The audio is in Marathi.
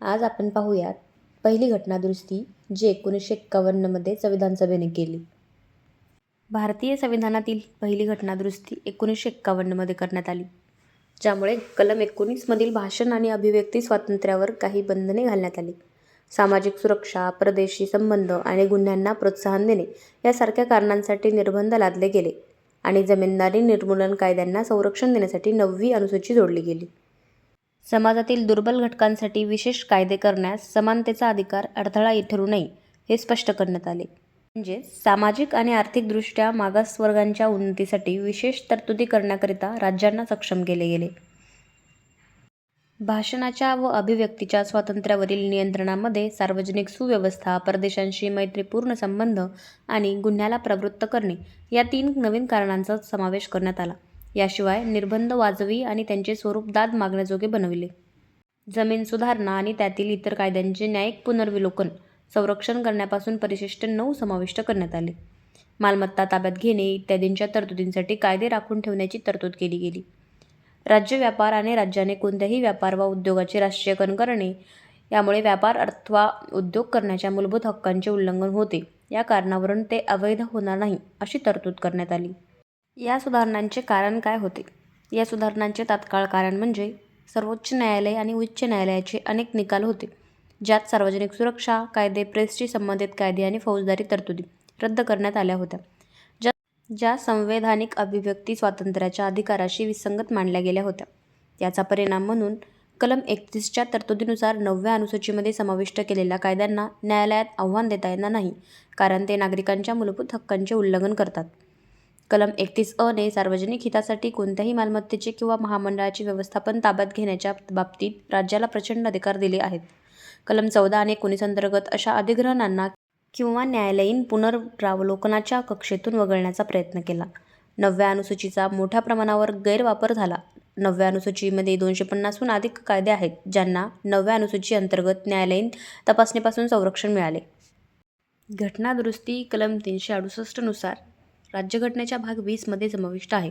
आज आपण पाहूयात पहिली घटनादुरुस्ती जी एकोणीसशे एक्कावन्नमध्ये संविधानसभेने केली. भारतीय संविधानातील पहिली घटनादुरुस्ती एकोणीसशे एक्कावन्नमध्ये करण्यात आली ज्यामुळे कलम एकोणीसमधील भाषण आणि अभिव्यक्ती स्वातंत्र्यावर काही बंधने घालण्यात आली. सामाजिक सुरक्षा परदेशी संबंध आणि गुन्ह्यांना प्रोत्साहन देणे यासारख्या कारणांसाठी निर्बंध लादले गेले आणि जमीनदारी निर्मूलन कायद्यांना संरक्षण देण्यासाठी नववी अनुसूची जोडली गेली. समाजातील दुर्बल घटकांसाठी विशेष कायदे करण्यास समानतेचा अधिकार अडथळा ठरू नये हे स्पष्ट करण्यात आले. म्हणजे सामाजिक आणि आर्थिकदृष्ट्या मागासवर्गांच्या उन्नतीसाठी विशेष तरतुदी करण्याकरिता राज्यांना सक्षम केले गेले. भाषणाच्या व अभिव्यक्तीच्या स्वातंत्र्यावरील नियंत्रणामध्ये सार्वजनिक सुव्यवस्था परदेशांशी मैत्रीपूर्ण संबंध आणि गुन्ह्याला प्रवृत्त करणे या तीन नवीन कारणांचा समावेश करण्यात आला. याशिवाय निर्बंध वाजवी आणि त्यांचे स्वरूप दाद मागण्याजोगे बनविले. जमीन सुधारणा आणि त्यातील इतर कायद्यांचे न्यायिक पुनर्विलोकन संरक्षण करण्यापासून परिशिष्ट नऊ समाविष्ट करण्यात आले. मालमत्ता ताब्यात घेणे इत्यादींच्या तरतुदींसाठी कायदे राखून ठेवण्याची तरतूद केली गेली. राज्य व्यापार आणि राज्याने कोणत्याही व्यापार वा उद्योगाचे राष्ट्रीयकरण करणे यामुळे व्यापार अथवा उद्योग करण्याच्या मूलभूत हक्कांचे उल्लंघन होते. या कारणावरून ते अवैध होणार नाही अशी तरतूद करण्यात आली. या सुधारणांचे कारण काय होते? या सुधारणांचे तात्काळ कारण म्हणजे सर्वोच्च न्यायालय आणि उच्च न्यायालयाचे अनेक निकाल होते ज्यात सार्वजनिक सुरक्षा कायदे प्रेसशी संबंधित कायदे आणि फौजदारी तरतुदी रद्द करण्यात आल्या होत्या. ज्या ज्या संवैधानिक अभिव्यक्ती स्वातंत्र्याच्या अधिकाराशी विसंगत मानल्या गेल्या होत्या. याचा परिणाम म्हणून कलम एकतीसच्या तरतुदीनुसार नवव्या अनुसूचीमध्ये समाविष्ट केलेल्या कायद्यांना न्यायालयात आव्हान देता येणार नाही कारण ते नागरिकांच्या मूलभूत हक्कांचे उल्लंघन करतात. कलम एकतीस अ ने सार्वजनिक हितासाठी कोणत्याही मालमत्तेचे किंवा महामंडळाचे व्यवस्थापन ताब्यात घेण्याच्या बाबतीत राज्याला प्रचंड अधिकार दिले आहेत. कलम चौदा आणि एकोणीस अंतर्गत अशा अधिग्रहणांना किंवा न्यायालयीन पुनरावलोकनाच्या कक्षेतून वगळण्याचा प्रयत्न केला. नवव्या अनुसूचीचा मोठ्या प्रमाणावर गैरवापर झाला. नवव्या अनुसूचीमध्ये दोनशे पन्नासहून अधिक कायदे आहेत ज्यांना नवव्या अनुसूची अंतर्गत न्यायालयीन तपासणीपासून संरक्षण मिळाले. घटनादुरुस्ती कलम तीनशे अडुसष्टनुसार राज्यघटनेच्या भाग वीसमध्ये समाविष्ट आहे.